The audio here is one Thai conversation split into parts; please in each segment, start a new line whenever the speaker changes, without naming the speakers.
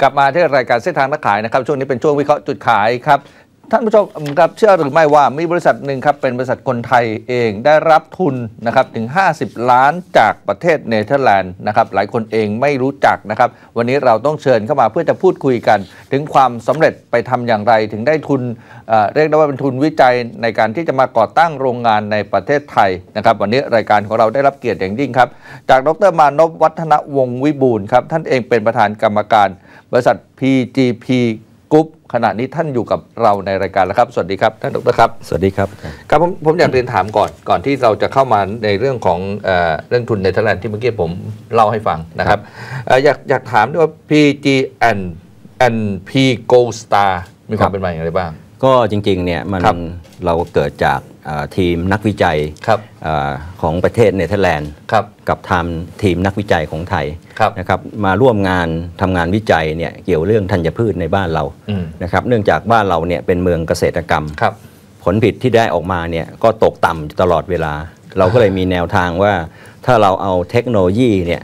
กลับมาที่รายการเส้นทางนักขายนะครับ ช่วงนี้เป็นช่วงวิเคราะห์จุดขายครับ ท่านผู้ชมครับเชื่อหรือไม่ว่ามีบริษัทหนึ่งครับเป็นบริษัทคนไทยเองได้รับทุนนะครับถึง 50 ล้านจากประเทศเนเธอร์แลนด์นะครับหลายคนเองไม่รู้จักนะครับ วันนี้เราต้องเชิญเข้ามาเพื่อจะพูดคุยกัน ถึงความสำเร็จไปทำอย่างไรถึงได้ทุนเเรียกได้ว่าเป็นทุนวิจัยในการที่จะมาก่อตั้งโรงงานในประเทศไทยนะครับ วันนี้รายการของเราได้รับเกียรติอย่างยิ่งครับ จากดรมานพวัฒนวงศ์วิบูลครับท่านเองเป็นประธานกรรมการ บริษัท PGP กรุ๊ป ขณะนี้ท่านอยู่กับเราในรายการแล้วครับ สวัสดีครับท่านดรครับ
สวัสดีครับ
ครับผมผมอยากเรียนถามก่อนก่อนที่เราจะเข้ามาในเรื่องของเออเรื่องทุนในเทอร์แลนด์ที่เมื่อกี้ผมเล่าให้ฟังนะครับเอ่ออยากอยากถามด้วยว่า PG and and P Gold Star มีความเป็นมาอย่างไรบ้าง
ก็จริงๆเนี่ยมัน
ครับ
เราเกิดจากเอ่อ ทีมนักวิจัย
ครับ
เออของประเทศเนเธอร์แลนด์
ครับ
กับทางทีมนักวิจัยของไทย
ครับ
นะครับมาร่วมงานทำงานวิจัยเนี่ยเกี่ยวเรื่องธัญพืชในบ้านเรา
อืม
นะครับเนื่องจากบ้านเราเนี่ยเป็นเมืองเกษตรกรรม
ครับ
ผลผลิตที่ได้ออกมาเนี่ยก็ตกต่ำตลอดเวลา เราก็เลยมีแนวทางว่าถ้าเราเอาเทคโนโลยีเนี่ย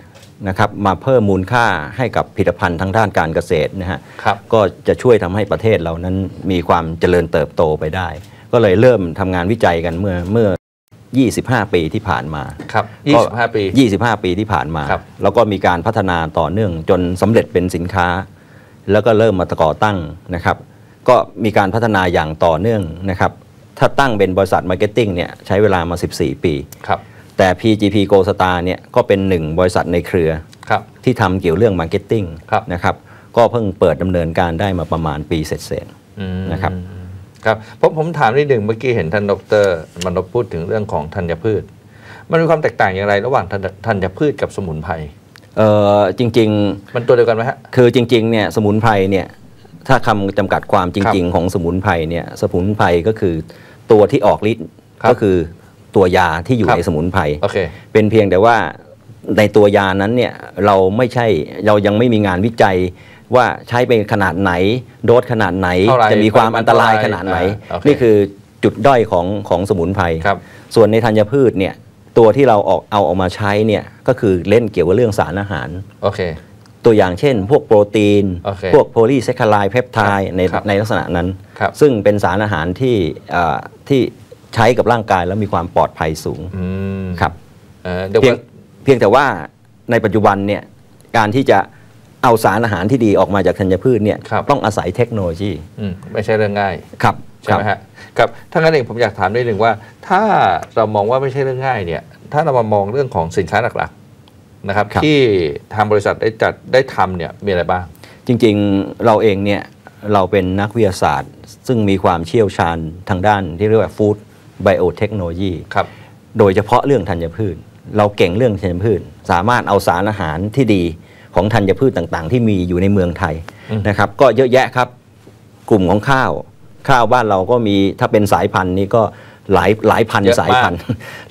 นะครับมาเพิ่มมูลค่าให้กับผลิตภัณฑ์ทางด้านการเกษตรนะฮะ
ครับ
ก็จะช่วยทำให้ประเทศเรานั้นมีความเจริญเติบโตไปได้ ก็เลยเริ่มทำงานวิจัยกันเมื่อเมื่อ 25 ปีที่ผ่านมา
ครับ
ก็
25 ปี
25 ปีที่ผ่านมา
ครับ
แล้วก็มีการพัฒนาต่อเนื่องจนสำเร็จเป็นสินค้า แล้วก็เริ่มมาก่อตั้งนะครับ ก็มีการพัฒนาอย่างต่อเนื่องนะครับ ถ้าตั้งเป็นบริษัทมาร์เก็ตติ้งเนี่ยใช้เวลามา 14 ปี
ครับ
แต่ PGP Go Star เนี่ยก็เป็นหนึ่งบริษัทในเครือ
ครับ
ที่ทำเกี่ยวเรื่องมาร์เก็ตติ้ง
ครับ
นะครับ ก็เพิ่งเปิดดำเนินการได้มาประมาณปีเสร็จ
อืม
นะครับ
ครับผมผมถามนิดหนึ่งเมื่อกี้เห็นท่านดรมนพพูดถึงเรื่องของธัญพืช มันมีความแตกต่างอย่างไร ระหว่างธัญธัญพืชกับสมุนไพร
ๆเอ่อจริง
มันตัวเดียวกันไหมฮะ
ๆคือจริงๆเนี่ยสมุนไพรเนี่ยถ้าคำจำกัดความจริง ๆ ของสมุนไพรเนี่ยสมุนไพรก็คือตัวที่ออกฤทธิ์
ครับ
ก็คือตัวยาที่อยู่
ครับ
ในสมุนไพร
โอเค
เป็นเพียงแต่ว่าในตัวยานั้นเนี่ยเราไม่ใช่เรายังไม่มีงานวิจัย ว่าใช้เป็นขนาดไหน โดสขนาดไหน
เท่าไหร่
จะมีความ
ปริมาณ
อันตราย
เท่าไหร่
ขนาดไหน
อ่าโอเค
นี่คือจุดด้อยของของสมุนไพร
ครับ
ส่วนในธัญพืชเนี่ยตัวที่เราออกเอาออกมาใช้เนี่ยก็คือเล่นเกี่ยวกับเรื่องสารอาหาร
โอเค
ตัวอย่างเช่น พวกโปรตีน
โอเค
พวกโพลีแซคคาไลด์เพปไทด์ใน
ครับ
ในลักษณะนั้น
ครับ
ซึ่งเป็นสารอาหารที่เอ่อที่ใช้กับร่างกายแล้วมีความปลอดภัยสูง
อืม
ครับ
เอ่อเดี๋ยว
เพียง
ว่า
เพียงแต่ว่าในปัจจุบันเนี่ยการที่จะ เอาสารอาหารที่ดีออกมาจากธัญพืชเนี่ย
ครับ
ต้องอาศัยเทคโนโลยี
อืมไม่ใช่เรื่องง่าย
ครับ
ใช่ไหมฮะครับถ้างั้นเองผมอยากถามนิดหนึ่งว่า ถ้าเรามองว่าไม่ใช่เรื่องง่ายเนี่ย ถ้าเรามามองเรื่องของสินค้าหลักๆนะครับที่ทางบริษัทได้จัดได้ทำเนี่ยมีอะไรบ้าง
จริงๆเราเองเนี่ยเราเป็นนักวิทยาศาสตร์ ซึ่งมีความเชี่ยวชาญทางด้านที่เรียกว่าฟู้ดไบโอเทคโนโลยี
ครับ
โดยเฉพาะเรื่องธัญพืช เราเก่งเรื่องธัญพืช สามารถเอาสารอาหารที่ดี ของธัญพืชต่างๆ ที่มีอยู่ในเมืองไทย
อืม
นะครับ ก็เยอะแยะครับกลุ่มของข้าว ข้าวบ้านเราก็มีถ้าเป็นสายพันธุ์นี้ก็หลายหลายพัน
เยอะมาก
สายพันธุ์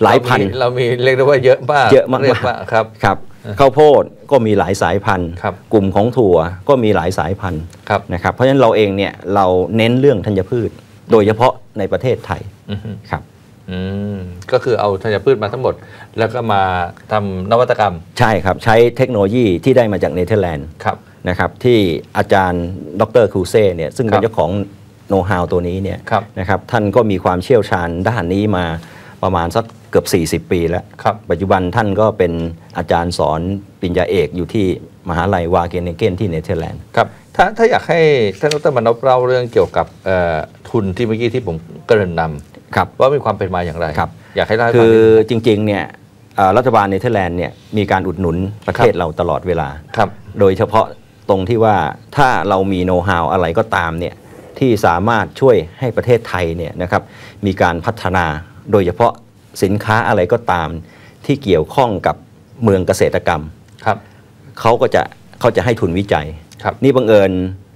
หลายพัน
เรามีเรามีเรียกได้ว่าเยอะมาก
เยอะมาก
เรียกว่าครับ
ครับข้าวโพดก็มีหลายสายพันธุ์
ครับ
กลุ่มของถั่วก็มีหลายสายพันธุ์
ครับ
นะครับเพราะฉะนั้นเราเองเนี่ยเราเน้นเรื่องธัญพืช โดยเฉพาะในประเทศไทย
อือฮึ
ครับ
อืมก็คือเอาธัญพืชมาทั้งหมด แล้วก็มาทำนวัตกรรม
ใช่ครับ ใช้เทคโนโลยีที่ได้มาจากเนเธอร์แลนด์
ครับ
นะครับที่อาจารย์ดรคูเซ่เนี่ยซึ่งเป็
ครั
น
บ
เจ้าของโน้ตฮาวตัวนี้เนี่ย
ครับ
นะครับท่านก็มีความเชี่ยวชาญด้านนี้มาประมาณสักเกือบ 40 ปีแล้ว
ครับ
ปัจจุบันท่านก็เป็นอาจารย์สอนปริญญาเอกอยู่ที่มหาลัยวาเกนเนเกนที่เนเธอร์แลนด์
ครับถ้าถ้าอยากให้ท่านดรมนพเล่าเรื่องเกี่ยวกับเอ่อทุนที่เมื่อกี้ที่ผมเกริ่นน
ครับำ
ว่ามีความเป็นมาอย่างไร
ครับ
อยากให้เล่าให้ฟั
คื
ง
อ
นิดนึง
จริงๆเนี่ยเอ่อรัฐบาลเนเธอร์แลนด์เนี่ยมีการอุดหนุนประเทศ
ครับ
เราตลอดเวลา
ครับ
โดยเฉพาะตรงที่ว่าถ้าเรามีโน้ตฮาวอะไรก็ตามเนี่ยที่สามารถช่วยให้ประเทศไทยเนี่ยนะครับมีการพัฒนาโดยเฉพาะสินค้าอะไรก็ตามที่เกี่ยวข้องกับเมืองเกษตรกรรม
ครับ
เขาก็จะเขาจะให้ทุนวิจัย
ครับ
นี่บังเอิญ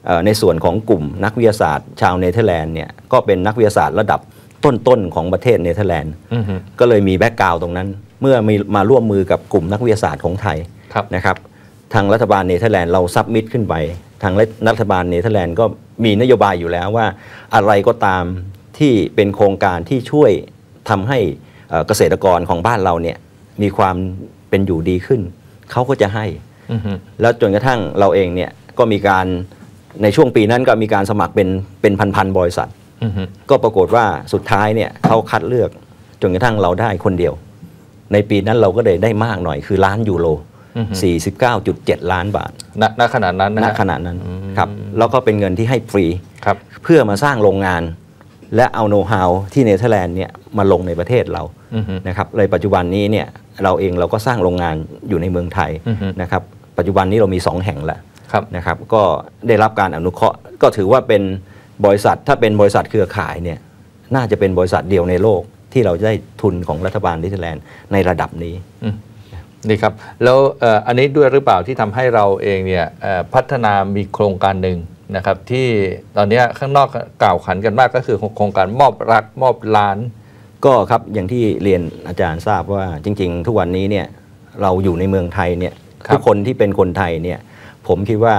เอ่อในส่วนของกลุ่มนักวิทยาศาสตร์ ชาวเนเธอร์แลนด์เนี่ยก็เป็นนักวิทยาศาสตร์ระดับ ต้นๆของประเทศเนเธอร์แลนด์
อือฮึ
ก็เลยมีแบ็กกราวตรงนั้น เมื่อมีมาร่วมมือกับกลุ่มนักวิทยาศาสตร์ของไทย
ครับ
นะครับทางรัฐบาลเนเธอร์แลนด์เราซับมิดขึ้นไป ทางรัฐบาลเนเธอร์แลนด์ก็มีนโยบายอยู่แล้วว่า อะไรก็ตามที่เป็นโครงการที่ช่วยทำให้เอ่อเกษตรกรของบ้านเราเนี่ยมีความเป็นอยู่ดีขึ้น เขาก็จะให้
อือฮึ
แล้วจนกระทั่งเราเองเนี่ยก็มีการในช่วงปีนั้นก็มีการสมัครเป็นเป็นพันๆบริษัท
อือฮึ
ก็ปรากฏว่าสุดท้ายเนี่ยเขาคัดเลือกจนกระทั่งเราได้คนเดียว ในปีนั้นเราก็เลยได้มากหน่อยคือล้านยูโร
อือฮึ
49.7 ล้านบาท
ณณขนาดนั้นนะ
ณ
ฮะ
ขณะนั้น
อืม
ครับแล้วก็เป็นเงินที่ให้ฟรี
ครับ
เพื่อมาสร้างโรงงาน และเอาโน้ตฮาวที่เนเธอร์แลนด์เนี่ยมาลงในประเทศเรา
อือฮึ
นะครับเลยปัจจุบันนี้เนี่ยเราเองเราก็สร้างโรงงานอยู่ในเมืองไทย
อือฮึ
นะครับปัจจุบันนี้เรามี 2 แห่งแล้ว
ครับ
นะครับก็ได้รับการอนุเคราะห์ก็ถือว่าเป็น บริษัทถ้าเป็นบริษัทเครือข่ายเนี่ยน่าจะเป็นบริษัทเดียวในโลกที่เราจะได้ทุนของรัฐบาลเนเธอร์แลนด์ในระดับนี้
อืมนี่ครับ แล้วเอ่ออันนี้ด้วยหรือเปล่าที่ทำให้เราเองเนี่ยเอ่อพัฒนามีโครงการหนึ่งนะครับที่ตอนเนี้ยข้างนอกกล่าวขันกันมากก็คือโครงการมอบรักมอบล้าน
ก็ครับอย่างที่เรียนอาจารย์ทราบว่าจริง ๆ ทุกวันนี้เนี่ยเราอยู่ในเมืองไทยเนี่ย
ครับ
ทุกคนที่เป็นคนไทยเนี่ยผมคิดว่า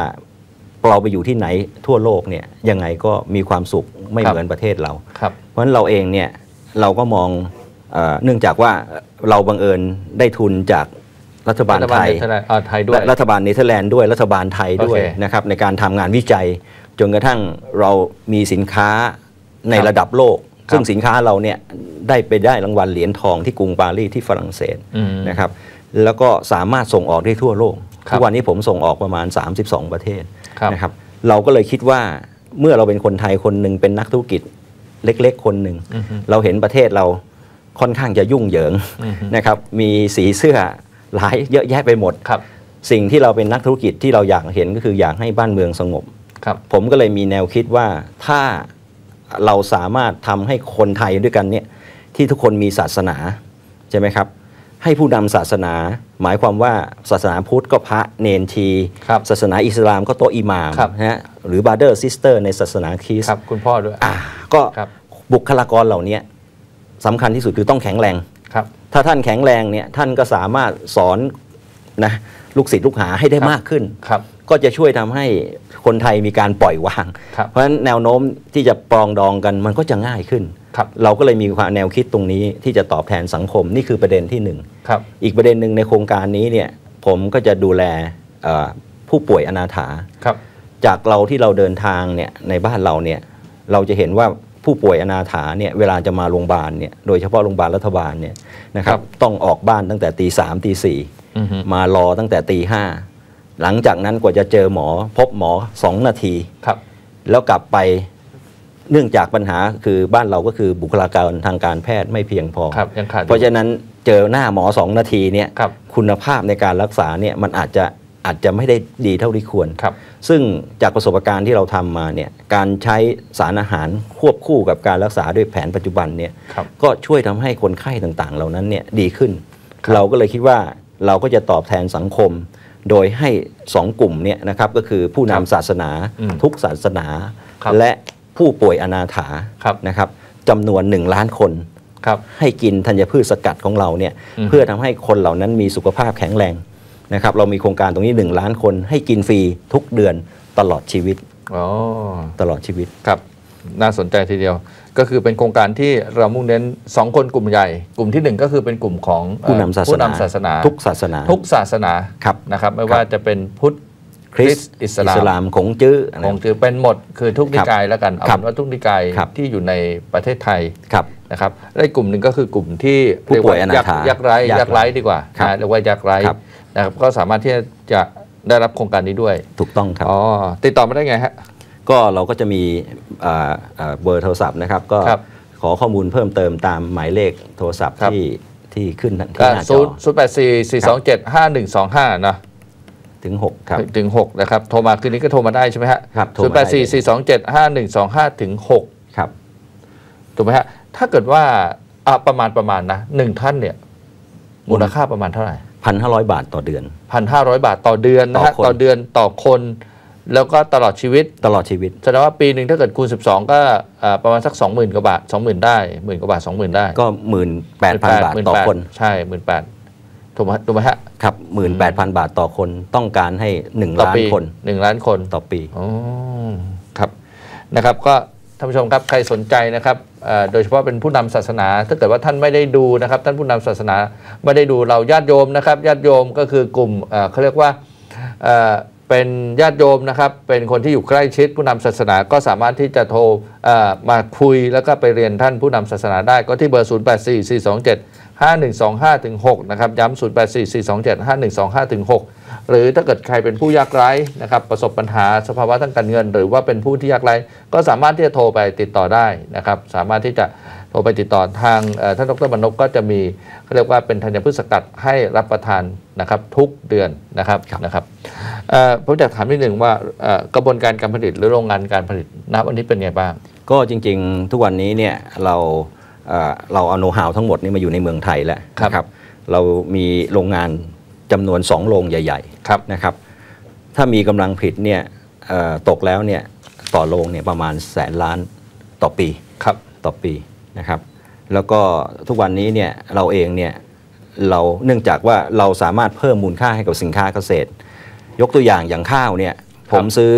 เราไปอยู่ที่ไหนทั่วโลกเนี่ยยังไงก็มีความสุขไม่เหมือนประเทศเรา
ครับ
เพราะฉะนั้นเราเองเนี่ยเราก็มองเออเนื่องจากว่าเราบังเอิญได้ทุนจากรัฐบาล
รัฐบา
ไท
ล
ย
เนเธอร์แลนด์อ่าไทยด้วย
และรัฐบาลเนเธอร์แลนด์ด้วยรัฐบาลไทยด้วย
โอเค
นะครับในการทำงานวิจัย จนกระทั่งเรามีสินค้าใน
ครับ
ระดับโลก
ครับ
ซึ่งสินค้าเราเนี่ยได้ไปได้รางวัลเหรียญทองที่กรุงปารีสที่ฝรั่งเศส
อืม
นะครับแล้วก็สามารถส่งออกได้ทั่วโลก
ครับ
ทุกวันนี้ผมส่งออกประมาณ 32 ประเทศ
ครับ
นะครับเราก็เลยคิดว่าเมื่อเราเป็นคนไทยคนหนึ่งเป็นนักธุรกิจเล็กๆ คนหนึ่ง
อือฮึ
เราเห็นประเทศเราค่อนข้างจะยุ่งเหยิง
อือฮึ
นะครับมีสีเสื้อหลายเยอะแยะไปหมด
ครับ
สิ่งที่เราเป็นนักธุรกิจที่เราอยากเห็นก็คืออยากให้บ้านเมืองสงบ
ครับ
ผมก็เลยมีแนวคิดว่าถ้าเราสามารถทำให้คนไทยด้วยกันเนี่ยที่ทุกคนมีศาสนาใช่ไหมครับ ให้ผู้นำศาสนา หมายความว่าศาสนาพุทธก็พระเนนชี
ครับ
ศาสนาอิสลามก็โตะอิหมาม
ครับ
นะฮะหรือบาเดอร์ซิสเตอร์ในศาสนาคริสต์
ครับคุณพ่อด้วย
อ่าก็
ครับ
บุคลากรเหล่านี้สำคัญที่สุดคือต้องแข็งแรง
ครับ
ถ้าท่านแข็งแรงเนี่ยท่านก็สามารถสอนนะ ลูกศิษย์ลูกหาให้ได้
ครับ
มากขึ้น
ครับ
ก็จะช่วยทำให้คนไทยมีการปล่อยวาง
ครับ
เพราะฉะนั้นแนวโน้มที่จะปรองดองกันมันก็จะง่ายขึ้น
ครับ
เราก็เลยมีความแนวคิดตรงนี้ที่จะตอบแทนสังคมนี่คือประเด็นที่หนึ่ง
ครับ
อีกประเด็นหนึ่งในโครงการนี้เนี่ยผมก็จะดูแลเอ่อผู้ป่วยอนาถา
ครับ
จากเราที่เราเดินทางเนี่ยในบ้านเราเนี่ยเราจะเห็นว่าผู้ป่วยอนาถาเนี่ยเวลาจะมาโรงพยาบาลเนี่ยโดยเฉพาะโรงพยาบาลรัฐบาลเนี่ยนะครับต้องออกบ้านตั้งแต่ตีสามตีสี่
อือฮึ
มารอตั้งแต่ตีห้าหลังจากนั้นกว่าจะเจอหมอ พบหมอสองนาที
ครับ
แล้วกลับไปเนื่องจากปัญหาคือบ้านเราก็คือบุคลากรทางการแพทย์ไม่เพียงพอ
ครับยังขาดอยู่
เพราะฉะนั้นเจอหน้าหมอสองนาทีเนี่ย
ครับ
คุณภาพในการรักษาเนี่ยมันอาจจะอาจจะไม่ได้ดีเท่าที่ควร
ครับ
ซึ่งจากประสบการณ์ที่เราทำมาเนี่ยการใช้สารอาหารควบคู่กับการรักษาด้วยแผนปัจจุบันเนี่ย
ครับ
ก็ช่วยทำให้คนไข้ต่างๆ เหล่านั้นเนี่ยดีขึ้น
ครับ
เราก็เลยคิดว่า เราก็จะตอบแทนสังคม โดยให้สองกลุ่มเนี่ยนะครับก็คือผู้นำศาสนา
อืม
ทุกศาสนา
ครับ
และผู้ป่วยอนาถา
ครับ
นะครับจำนวน1ล้านคน
ครับ
ให้กินธัญพืชสกัดของเราเนี่ย
อืม
เพื่อทำให้คนเหล่านั้นมีสุขภาพแข็งแรงนะครับเรามีโครงการตรงนี้ 1 ล้านคนให้กินฟรีทุกเดือนตลอดชีวิต
อ๋อ
ตลอดชีวิต
ครับ น่าสนใจทีเดียว ก็คือเป็นโครงการที่เรามุ่งเน้น 2 คนกลุ่มใหญ่ กลุ่มที่ 1 ก็คือเป็นกลุ่มของเอ่อ
ผู้นำศาส
ผู้
นานำ
ศาสนา
ทุกศาสนา
ทุกศาสนา
ครับ
นะครับ ไม่ว่าจะเป็นพุทธ
คริสต์
อิสลาม
อิสลามของจื้ออะไร
คงถือเป็นหมดคือทุกนิกายแล้วกันเอา
ครับ
เป็นว่าทุกนิกาย
ครับ
ที่อยู่ในประเทศไทย
ครับ
นะครับและอีกกลุ่มหนึ่งก็คือกลุ่มที่
ผู้ป่วย
เรี
อนาถา
ยักไร้
ยากไร้
ยักไร้ดีกว่า
ครับ
นะเรียกว่ายักไร้
ครับ
นะครับก็สามารถที่จะได้รับโครงการนี้ด้วย
ถูกต้องครับ
อ๋อติดต่อมาได้ไงฮะ
ก็เราก็จะมีอ่าอ่าเบอร์โทรศัพท์นะครับ ก็
ครับ
ขอข้อมูลเพิ่มเติมตามหมายเลขโทรศัพท์
ครับ
ที่ที่ขึ้นที่
ก็
หน้าจ
ศู
อน
ย์ศูนย์แปดสี่สี่สองเจ็ดห้าหนึ่งสองห้านะ
ถึง6ครับ
ถึงหกนะครับโทรมาคืนนี้ก็โทรมาได้ใช่ไหมฮะ
ครับโทร
ศูนย์
มา
แป
ได้
ดสี่สี่สองเจ็ดห้าหนึ่งสองห้าถึงหก
ครับ
ถูกไหมฮะถ้าเกิดว่าอะประมาณประมาณนะหนึ่งท่านเนี่ยมูลค่าประมาณเท่าไหร่
1,500บาทต่อเดือน
พันห้าร้อยบาทต่อเดือนนะฮะ
ต่อคน
ต่อเดือนต่อคน แล้วก็ตลอดชีวิต
ตลอดชีวิต
แสดงว่าปีหนึ่งถ้าเกิดคูณ 12 ก็อ่าประมาณสัก 20,000กว่าบาท 20,000 ได้หมื่นกว่าบาท 20,000 ได้
ก็ 18,000 บาทต่อคน
ใช่หมื่นแปดถูกไหมถูกไหมฮะ
ครับ 18,000 บาทต่อคนต้องการให้1
ต่อ
ล้าน
ปี
คน
หนึ่งล้านคน
ต่อปี
อ๋อครับนะครับก็ท่านผู้ชมครับใครสนใจนะครับเอ่อโดยเฉพาะเป็นผู้นำศาสนา ถ้าเกิดว่าท่านไม่ได้ดูนะครับ ท่านผู้นำศาสนาไม่ได้ดูเราญาติโยมนะครับญาติโยมก็คือกลุ่มเอ่อเขาเรียกว่า เป็นญาติโยมนะครับ เป็นคนที่อยู่ใกล้ชิดผู้นำศาสนาก็สามารถที่จะโทรมาคุยแล้วก็ไปเรียนท่านผู้นำศาสนาได้ก็ที่เบอร์ 0 8 4 4 2 7 5 1 2 5ถึง6นะครับ ย้ำ 0 8 4 4 2 7 5 1 2 5ถึง6หรือถ้าเกิดใครเป็นผู้ยากไร้นะครับ ประสบปัญหาสภาวะทางการเงิน หรือว่าเป็นผู้ที่ยากไร้ก็สามารถที่จะโทรไปติดต่อได้นะครับ สามารถที่จะ รไปติดต่อทางเอ่อท่านดรบรรณพก็จะมีเขาเรียกว่าเป็นธัญพืชสกัดให้รับประทานนะครับทุกเดือนนะครับนะครับเอ่อผมอยากถามนิดหนึ่งว่าเอ่อกระบวนการการผลิตหรือโรงงานการผลิตณวันนี้เป็นไงบ้าง
ก็จริง ๆ ทุกวันนี้เนี่ยเราเอ่อเราเอาโน้ตฮาวทั้งหมดนี่มาอยู่ในเมืองไทยแล้ว
ครับ
นะครับเรามีโรงงานจำนวน 2 โรงใหญ่
ครับ
ๆนะครับ ถ้ามีกำลังผลิตเนี่ยเอ่อตกแล้วเนี่ยต่อโรงเนี่ยประมาณแสนล้านต่อปี
ครับ
ต่อปี นะครับ แล้วก็ทุกวันนี้เนี่ยเราเองเนี่ยเราเนื่องจากว่าเราสามารถเพิ่มมูลค่าให้กับสินค้าเกษตร ยกตัวอย่างอย่างข้าวเนี่ยผมซื้อ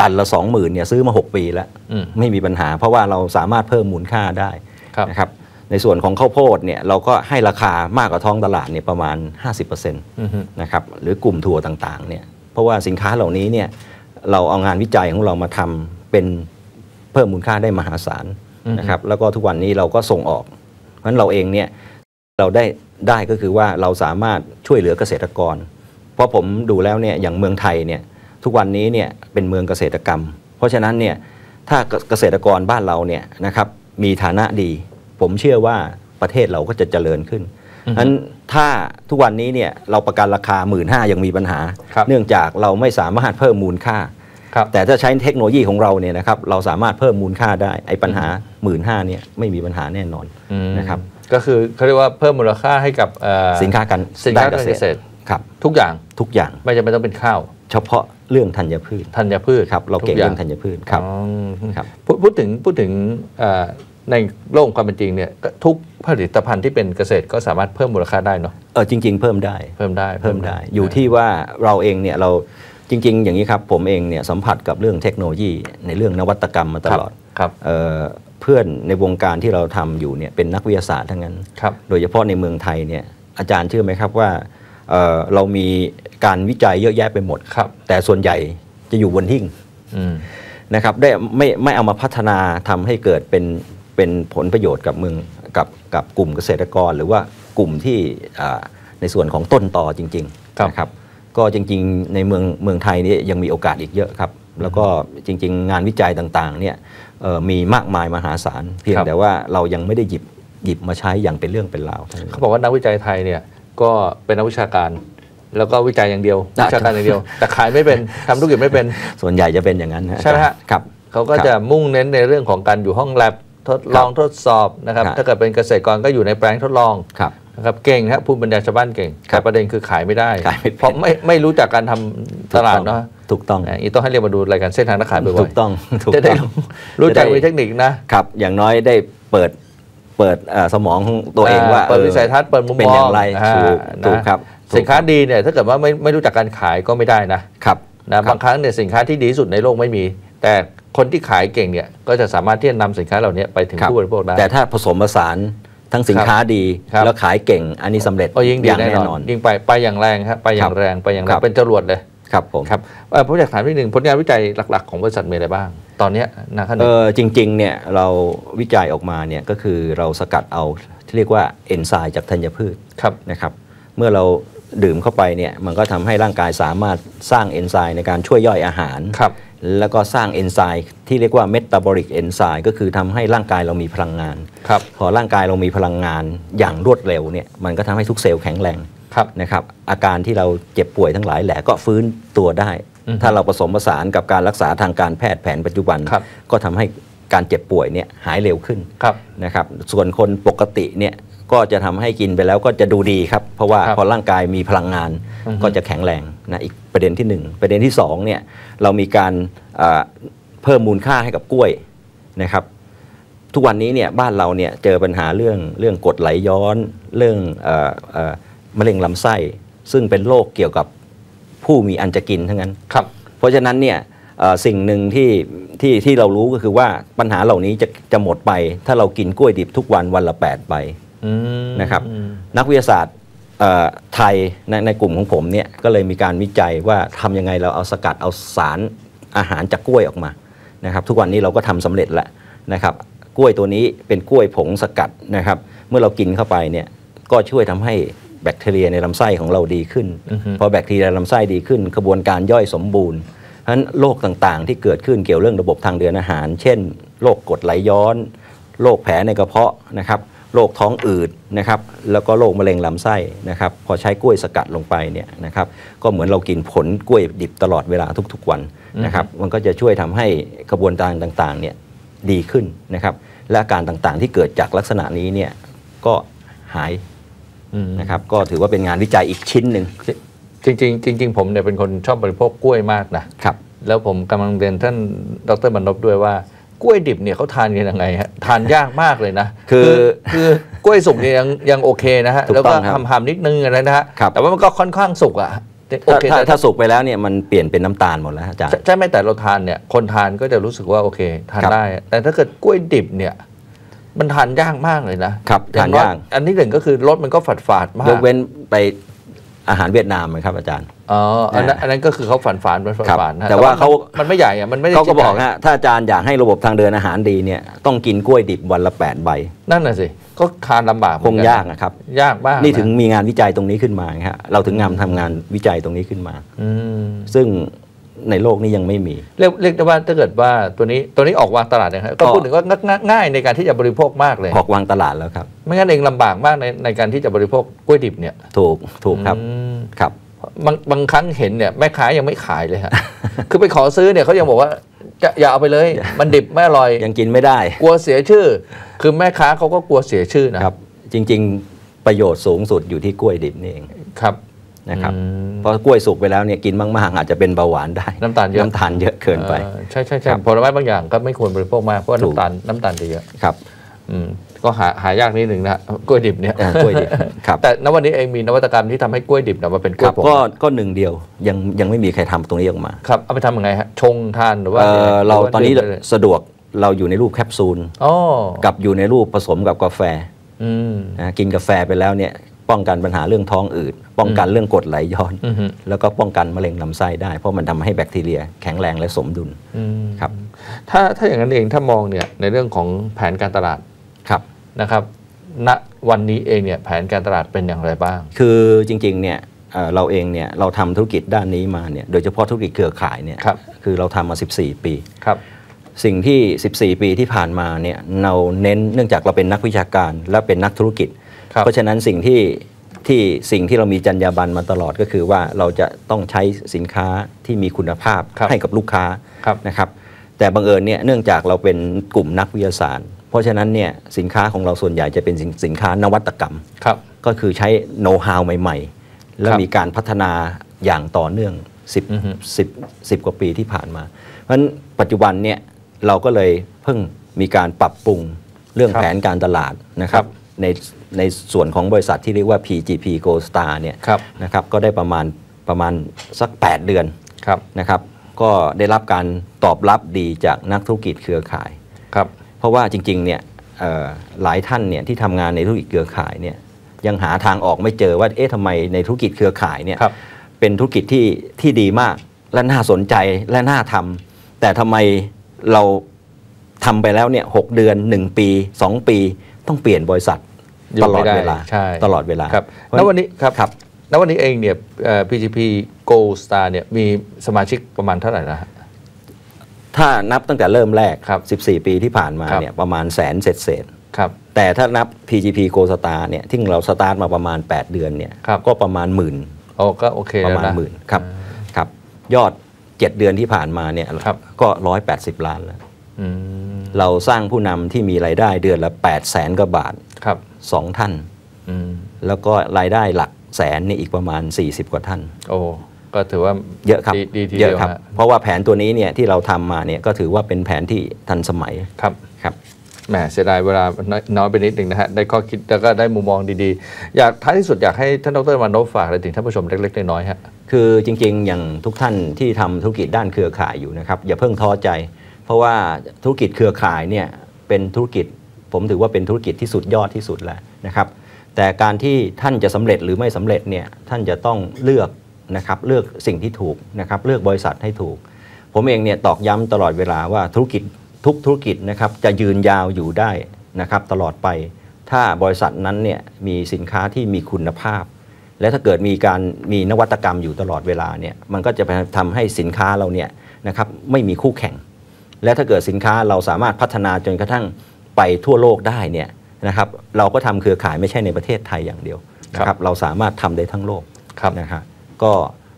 ตันละ20,000เนี่ยซื้อมา 6 ปีแล้ว
อืม
ไม่มีปัญหา เพราะว่าเราสามารถเพิ่มมูลค่าได้
ครับ
นะครับในส่วนของข้าวโพดเนี่ยเราก็ให้ราคามากกว่าท้องตลาดเนี่ยประมาณ 50%
อือฮึ
นะครับหรือกลุ่มถั่วต่างๆเนี่ยเพราะว่าสินค้าเหล่านี้เนี่ยเราเอางานวิจัยของเรามาทำเป็นเพิ่มมูลค่าได้มหาศาล
อือฮึ
นะครับแล้วก็ทุกวันนี้เราก็ส่งออก เพราะฉะนั้นเราเองเนี่ยเราได้ได้ก็คือว่าเราสามารถช่วยเหลือเกษตรกร เพราะผมดูแล้วเนี่ยอย่างเมืองไทยเนี่ยทุกวันนี้เนี่ยเป็นเมืองเกษตรกรรม เพราะฉะนั้นเนี่ยถ้าเกษตรกรบ้านเราเนี่ยนะครับมีฐานะดี ผมเชื่อว่าประเทศเราก็จะเจริญขึ้น
อือฮึ
นั้นถ้าทุกวันนี้เนี่ยเราประกันราคา1 5ื่นยังมีปัญหา
ครับ
เนื่องจากเราไม่สามารถเพิ่มมูลค่า
ครับ
แต่ถ้าใช้เทคโนโลยีของเราเนี่ยนะครับเราสามารถเพิ่มมูลค่าได้ไอ้ปัญหา1 5ื่นเนี่ยไม่มีปัญหาแน่นอน
อืม
นะครับ
ก็คือเขาเรียกว่าเพิ่มมูลค่าให้กับเอ่อ
สินค้าการ
สินค้า
ด้
การเกษตร
ครับ
ทุกอย่าง
ทุกอย่าง
ไม่จำเป็นต้องเป็นข้าว
เฉพาะเรื่องธัญพืช
ธัญพืช
ครับเราเก่ง
ทุ
เรื่องธัญพืชครับ
อ๋อ
ครับ
พูดพูดถึงพูดถึงเอ่อในโลกความเป็นจริงเนี่ยก็ทุกผลิตภัณฑ์ที่เป็นเกษตรก็สามารถเพิ่มมูลค่าได้เนาะ
เออจริง ๆ เพิ่มได้
เพิ่มได้
เพิ่มได้ อยู่ที่ว่าเราเองเนี่ยเรา จริง ๆ อย่างนี้ครับ ผมเองเนี่ยสัมผัสกับเรื่องเทคโนโลยีในเรื่องนวัตกรรมมาตลอด
ครับ
เอ่อเพื่อนในวงการที่เราทำอยู่เนี่ยเป็นนักวิทยาศาสตร์ทั้งนั้น
ครับ
โดยเฉพาะในเมืองไทยเนี่ยอาจารย์เชื่อไหมครับว่าเอ่อเรามีการวิจัยเยอะแยะไปหมด
ครับ
แต่ส่วนใหญ่จะอยู่บนหิ้ง
อืม
นะครับได้ไม่ไม่เอามาพัฒนาทำให้เกิดเป็นเป็นผลประโยชน์กับเมืองกับกับกลุ่มเกษตรกร หรือว่ากลุ่มที่อ่าในส่วนของต้นต่อจริง
ครับ
ๆนะครับ ก็จริงๆ ในเมืองเมืองไทยนี่ยังมีโอกาสอีกเยอะครับ แล้วก็จริง ๆ งานวิจัยต่างๆเนี่ยเอ่อมีมากมายมหาศาลเพียง
ครับ
แต่ว่าเรายังไม่ได้หยิบหยิบมาใช้อย่างเป็นเรื่องเป็นราวเท่านั้น
เขาบอกว่านักวิจัยไทยเนี่ยก็เป็นนักวิชาการแล้วก็วิจัยอย่างเดียว
อะ
วิชาการอย่างเดียว แต่ขายไม่เป็นทำธุรกิจไม่เป็น
ส่วนใหญ่จะเป็นอย่างนั้นฮ
ใช่ไหมฮะ
ครับ
เขาก็
ครับ
จะมุ่งเน้นในเรื่องของการอยู่ห้องแลบทดลองทดสอบนะครับ
ครับ
ถ้าเกิดเป็นเกษตรกรก็อยู่ในแปลงทดลอง
ครับ
นะครับเก่งฮะภูมิปัญญาชาวบ้านเก่ง
ครั
แต่
บ
ประเด็นคือขายไม่ได้
ขายไม่เป็น
เพราะไม่ไม่รู้จักการทำตลาดเนาะ
ถูกต้อง
อะอีกต้องให้เรียนมาดูรายการเส้นทางนักขายบ่อยๆ
ถูกต้องถูก
จะได้
ต้อง
รู้รู้จัก
จะได้
มีเทคนิคนะ
ครับ อย่างน้อยได้เปิดเปิดเอ่อสมองของตัวเองว่า
เปิด
ออ
วิสัยทัศน์เปิดมุมมอง
เป็นอย่างไร
อ่า
ถูก
นะ
ถูกครับถูก
สินค้าดีเนี่ยถ้าเกิดว่าไม่ไม่รู้จักการขายก็ไม่ได้นะครับนะครับบางครั้งเนี่ยสินค้าที่ดีที่สุดในโลกไม่มี แต่คนที่ขายเก่งเนี่ยก็จะสามารถที่จะนำสินค้าเหล่านี้ไปถึง
ครับ
ผู้บริโภคได้
แต่ถ้าผสมผสาน ทั้งสินค้าดี
ครับ
แล้วขายเก่งอันนี้สำเร็จ
ก็ยิ่งดี
อย่าง
แน่
แน่
น
น
อ
อนน
ยิ่งไปไปอย่างแรงครับไปอย่าง
ครับ
แรงไปอย่างแร
ครั
ง
บ
เป็นจรวดเลย
ครับผม
ครับเอ่อผมอยากถามนิดหนึ่งผลงานวิจัยหลัก ๆ ของบริษัทมีอะไรบ้าง ตอนเนี้ยนะขั้นห
เอ
นึ่ง
อจริงๆเนี่ยเราวิจัยออกมาเนี่ยก็คือเราสกัดเอาที่เรียกว่าเอนไซม์จากธัญพืช
ครับ
นะครับ เมื่อเราดื่มเข้าไปเนี่ยมันก็ทำให้ร่างกายสามารถสร้างเอนไซม์ในการช่วยย่อยอาหาร
ครับ
แล้วก็สร้างเอนไซม์ที่เรียกว่าเมตาบอลิกเอนไซม์ก็คือทำให้ร่างกายเรามีพลังงาน
ครับ
พอร่างกายเรามีพลังงานอย่างรวดเร็วเนี่ยมันก็ทำให้ทุกเซลล์แข็งแรง
ครับ
นะครับอาการที่เราเจ็บป่วยทั้งหลายแหละก็ฟื้นตัวได้
อือฮึ
ถ้าเราผสมผสานกับการรักษาทางการแพทย์แผนปัจจุบัน
ครับ
ก็ทำให้การเจ็บป่วยเนี่ยหายเร็วขึ้น
ครับ
นะครับส่วนคนปกติเนี่ย ก็จะทำให้กินไปแล้วก็จะดูดีครับ เพราะว่า
ครับ
พอร่างกายมีพลังงาน
อือฮึ
ก็จะแข็งแรงนะอีกประเด็นที่หนึ่งประเด็นที่สองเนี่ยเรามีการอ่าเพิ่มมูลค่าให้กับกล้วยนะครับ ทุกวันนี้เนี่ยบ้านเราเนี่ยเจอปัญหาเรื่องเรื่องกรดไหลย้อน เรื่องเออเออมะเร็งลำไส้ ซึ่งเป็นโรคเกี่ยวกับผู้มีอันจะกินทั้งนั้น
ครับ
เพราะฉะนั้นเนี่ยเอ่อสิ่งหนึ่งที่ที่ที่เรารู้ก็คือว่าปัญหาเหล่านี้จะจะหมดไป ถ้าเรากินกล้วยดิบทุกวันวันละ8ใบ
อืม
นะครับ
อืม
นักวิทยาศาสตร์เอ่อไทยในในกลุ่มของผมเนี่ยก็เลยมีการวิจัยว่าทำยังไงเราเอาสกัดเอาสารอาหารจากกล้วยออกมานะครับทุกวันนี้เราก็ทำสำเร็จแล้วนะครับกล้วยตัวนี้เป็นกล้วยผงสกัดนะครับเมื่อเรากินเข้าไปเนี่ยก็ช่วยทำให้แบคทีเรียในลำไส้ของเราดีขึ้น
อือฮึ
พอแบคทีเรียลำไส้ดีขึ้นกระบวนการย่อยสมบูรณ์เพราะฉะนั้นโรคต่างๆ ที่เกิดขึ้นเกี่ยวเรื่องระบบทางเดินอาหาร เช่นโรคกรดไหลย้อนโรคแผลในกระเพาะนะครับ โรคท้องอืดนะครับแล้วก็โรคมะเร็งลำไส้นะครับพอใช้กล้วยสกัดลงไปเนี่ยนะครับก็เหมือนเรากินผลกล้วยดิบตลอดเวลาทุกๆวันนะครับมันก็จะช่วยทำให้กระบวนการต่างๆเนี่ยดีขึ้นนะครับและอาการต่างๆที่เกิดจากลักษณะนี้เนี่ยก็หาย
อืม
นะครับก็ถือว่าเป็นงานวิจัยอีกชิ้นหนึ่ง
จริงๆจริงๆผมเนี่ยเป็นคนชอบบริโภคกล้วยมากนะ
ครับ
แล้วผมกำลังเรียนท่านดรบรรนพด้วยว่า กล้วยดิบเนี่ยเขาทานกันยังไงฮะทานยากมากเลยนะ
คือ
คือกล้วยสุกเนี่ยยังยังโอเคนะฮะ
ถูก
แล้ว
ต้
ก็
องครับ
ทำหามนิดนึงอะไรนะฮะ
ครับ
แต่ว่ามันก็ค่อนข้างสุกอะโอ
ถ้า
เค
ถ้า
แต่
ถ้าสุกไปแล้วเนี่ยมันเปลี่ยนเป็นน้ำตาลหมดแล้วอาจารย์
ใช่ใช่ไหมแต่เราทานเนี่ยคนทานก็จะรู้สึกว่าโอเค ทาน
ครับ
ได้ แต่ถ้าเกิดกล้วยดิบเนี่ย มันทานยากมากเลยนะครับอ
ทาน
น้อยา
ก
อันที่หนึ่งก็คือรสมันก็ฝาดฝาดๆมาก
ยกเว้นไปอาหารเวียดนามไหมครับอาจารย์
อ๋ออันนั้นอันนั้นก็คือเขาฝาดฝาดมันฝาด
ครับ
ฝาดนะ
แต่ว่าเขา
มันไม่ใหญ่อะมันไม่ได้
เขาก็บอก
ชิ้นใหญ่
ฮะถ้าอาจารย์อยากให้ระบบทางเดินอาหารดีเนี่ยต้องกินกล้วยดิบวันละ 8 ใบ
นั่นน่ะสิก็ทานลำบากเห
ค
มือนน
ยากนะครับ
ยากมาก
นี่ถึงะมีงานวิจัยตรงนี้ขึ้นมาฮะเราถึงงานทำงานวิจัยตรงนี้ขึ้นมา
อืม
ซึ่งในโลกนี้ยังไม่มี
เรียกเรียกได้ว่าถ้าเกิดว่าตัวนี้ตัวนี้ออกวางตลาดนะครับก็
ก็
พูดถึงว่าง่ายง่ายในการที่จะบริโภคมากเลย
ออกวางตลาดแล้วครับ
ไม่งั้นเองลำบากมากในในการที่จะบริโภคกล้วยดิบเนี่ย
ถูกถูกครับ
อืม
ครับ
บางบางครั้งเห็นเนี่ยแม่ค้ายังไม่ขายเลยฮะ คือไปขอซื้อเนี่ยเขายังบอกว่าจะอย่าเอาไปเลย มันดิบไม่อร่อย
ยังกินไม่ได้
กลัวเสียชื่อ คือแม่ค้าเขาก็กลัวเสียชื่อนะครับ
จริง ๆ ประโยชน์สูงสุดอยู่ที่กล้วยดิบนี่เอง
ครับ
นะครับ
อืม
เพราะกล้วยสุกไปแล้วเนี่ยกินมากๆอาจจะเป็นเบาหวานได้
น้ำตาลเยอะ
น้ำตาลเยอะเกินไป
ออใช่ใช่ใช่
ครับ
ผลไม้บางอย่างก็ไม่ควรบริโภคมากเพราะว่า
ถูก
น้ำตาลน้ำตาลจะเยอะ
ครับ
อืม ก็หาหายากนิดหนึ่งนะฮะกล้วยดิบเนี่ย
อ่ากล้วยดิบครับ
แต่ณวันนี้เองมีนวัตกรรมที่ทำให้กล้วยดิบเนี่ยมาเป็นก
ค
ล้วย
รับ
ผง
ก็ก็หนึ่งเดียวยังยังไม่มีใครทำตรงนี้ออกมา
ครับเอาไปทำยังไงฮะชงทานหรือว่า
เอ่อเรา
หว่
ตอนนี้
ดื่มได้เลย
สะดวกเราอยู่ในรูปแคปซูล
อ๋อ
กับอยู่ในรูปผสมกับกาแฟ
อืม
นะกินกาแฟไปแล้วเนี่ยป้องกันปัญหาเรื่องท้องอืดป้องกันเรื่องกรดไหลย้อน
อืมฮึ
แล้วก็ป้องกันมะเร็งลำไส้ได้ เพราะมันทำให้แบคทีเรียแข็งแรงและสมดุล
อืม
ครับ
ถ้าถ้าอย่างนั้นเองถ้ามองเนี่ยในเรื่องของแผนการตลาด
ครับ
นะครับณวันนี้เองเนี่ยแผนการตลาดเป็นอย่างไรบ้าง
คือจริงๆเนี่ยเอ่อเราเองเนี่ยเราทำธุรกิจด้านนี้มาเนี่ยโดยเฉพาะธุรกิจเครือข่ายเนี่ย
ครับ
คือเราทำมา 14 ปี
ครับ
สิ่งที่ 14 ปีที่ผ่านมาเนี่ยเราเน้นเนื่องจากเราเป็นนักวิชาการและเป็นนักธุรกิจ
ครับ
เพราะฉะนั้นสิ่งที่ที่สิ่งที่เรามีจรรยาบรรณมาตลอดก็คือว่าเราจะต้องใช้สินค้าที่มีคุณภาพ
ครับ
ให้กับลูกค้า
ครับ
นะครับแต่บังเอิญเนี่ยเนื่องจากเราเป็นกลุ่มนักวิทยาศาสตร์ เพราะฉะนั้นเนี่ยสินค้าของเราส่วนใหญ่จะเป็นสินสินค้านวัตกรรม
ครับ
ก็คือใช้โน้ตฮาวใหม่ ๆ และ
ครับ
มีการพัฒนาอย่างต่อเนื่อง
อือฮึ
10 10 10 กว่าปีที่ผ่านมา เพราะฉะนั้นปัจจุบันเนี่ยเราก็เลยเพิ่งมีการปรับปรุงเรื่อง
ครับ
แผนการตลาดนะครับในในส่วนของบริษัทที่เรียกว่า PGP Gold Star เนี่ย
ครับ
นะครับก็ได้ประมาณประมาณสัก 8 เดือน
ครับ
นะครับก็ได้รับการตอบรับดีจากนักธุรกิจเครือข่าย
ครับ
เพ ราะว่าจริงๆเนี่ยเอ่อหลายท่านเนี่ยที่ทำงานในธุรกิจเครือข่ายเนี่ยยังหาทางออกไม่เจอว่าเอ๊ะทำไมในธุรกิจเครือข่ายเนี่ย
ครับ
เป็นธุรกิจที่ที่ดีมากและน่าสนใจและน่าทำแต่ทำไมเราทำไปแล้วเนี่ยหกเดือน 1 ปี 2 ปี ต้องเปลี่ยนบริษัท
อยู่
ตลอด
ไม่ได้
เวลา
ใช่
ตลอดเวลา
ครับ
เพราะ
แล้ววันนี้ครับ
ครับ
แล้ววันนี้เองเนี่ยเอ่อ PGP Gold Star เนี่ยมีสมาชิกประมาณเท่าไหร่นะฮะ
ถ้านับตั้งแต่เริ่มแรก
ครับ
14 ปีที่ผ่านมา
ครับ
เนี่ยประมาณแสนเศษเศษๆ
ครับ
แต่ถ้านับ PGP Go Star เนี่ยที่เราสตาร์ทมาประมาณ 8 เดือนเนี่ย
ครับ
ก็ประมาณหมื่น
โอ้ก็โอเค
ประ
แล้ว
มาณ
นะ
หมื่นครับครับยอด 7 เดือนที่ผ่านมาเนี่ย
ครับ
ก็ 180 ล้านแล้ว
อืม
เราสร้างผู้นำที่มีรายได้เดือนละ8แสนกว่าบาท
ครับ
2ท่าน
อืม
แล้วก็รายได้หลักแสนนี่อีกประมาณ 40 กว่าท่าน
โอ้ ก็ถือว่า
เยอะครับ
ดีดีที
เย
เดียว
อะครับ
ฮะ
เพราะว่าแผนตัวนี้เนี่ยที่เราทำมาเนี่ยก็ถือว่าเป็นแผนที่ทันสมัย
ครับ
ครับ
แหมเสียดายเวลาน้อยน้อยไปนิดหนึ่งนะฮะได้ข้อคิดแล้วก็ได้มุมมองดีๆ อยากท้ายที่สุดอยากให้ท่านดรมานพฝากอะไรถึงท่านผู้ชมเล็กๆน้อยๆฮะ
คือจริงๆ อย่างทุกท่านที่ทำธุรกิจด้านเครือข่ายอยู่นะครับอย่าเพิ่งท้อใจ เพราะว่าธุรกิจเครือข่ายเนี่ยเป็นธุรกิจ ผมถือว่าเป็นธุรกิจที่สุดยอดที่สุดแล้วนะครับแต่การที่ท่านจะสำเร็จหรือไม่สำเร็จเนี่ยท่านจะต้องเลือก นะครับเลือกสิ่งที่ถูกนะครับเลือกบริษัทให้ถูก ผมเองเนี่ยตอกย้ำตลอดเวลาว่าธุรกิจทุกธุรกิจนะครับจะยืนยาวอยู่ได้นะครับตลอดไป ถ้าบริษัทนั้นเนี่ยมีสินค้าที่มีคุณภาพ และถ้าเกิดมีการมีนวัตกรรมอยู่ตลอดเวลาเนี่ยมันก็จะไปทำให้สินค้าเราเนี่ยนะครับไม่มีคู่แข่ง และถ้าเกิดสินค้าเราสามารถพัฒนาจนกระทั่งไปทั่วโลกได้เนี่ยนะครับเราก็ทำเครือข่ายไม่ใช่ในประเทศไทยอย่างเดียวนะค
ครั
รับบเราสามารถทำได้ทั้งโลก
ครับ
นะครับ ก็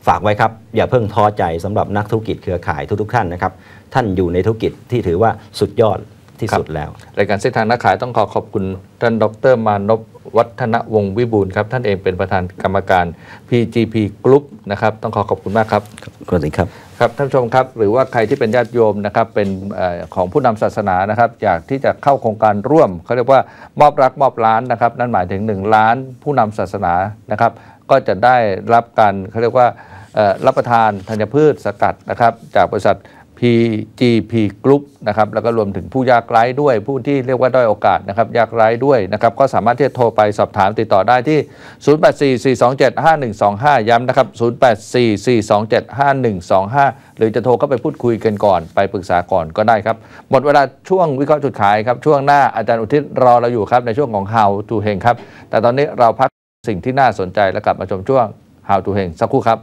ฝากไว้ครับ อย่าเพิ่งท้อใจสำหรับนักธุรกิจเครือข่ายทุกๆท่านนะครับ ท่านอยู่ในธุรกิจที่ถือว่าสุดยอดที่สุดแล้ว
รายการเส้นทางนักขายต้องขอขอบคุณท่านดรมานพวัฒนวงศ์วิบูลย์ครับ ท่านเองเป็นประธานกรรมการ PGP Group นะครับ ต้องขอขอบคุณมากครับ
สวัสดีครับ
ครับท่านผู้ชมครับ หรือว่าใครที่เป็นญาติโยมนะครับเป็นเออของผู้นำศาสนานะครับอยากที่จะเข้าโครงการร่วมเขาเรียกว่ามอบรักมอบล้านนะครับ นั่นหมายถึง 1 ล้านผู้นำศาสนานะครับ ก็จะได้รับการเขาเรียกว่ารับประทานธัญพืชสกัดนะครับ จากบริษัท PGP Group นะครับแล้วก็รวมถึงผู้ยากไร้ด้วย ผู้ที่เรียกว่าด้อยโอกาสนะครับยากไร้ด้วยนะครับก็สามารถที่จะโทรไปสอบถามติดต่อได้ที่ 0844275125 ย้ำนะครับ 0844275125 หรือจะโทรเข้าไปพูดคุยกันก่อน ไปปรึกษาก่อนก็ได้ครับ หมดเวลาช่วงวิเคราะห์จุดขายครับ ช่วงหน้าอาจารย์อุทิศรอเราอยู่ครับในช่วงของ How to เฮงครับ แต่ตอนนี้เราพัก สิ่งที่น่าสนใจและกลับมาชมช่วง How to เฮงสักครู่ครับ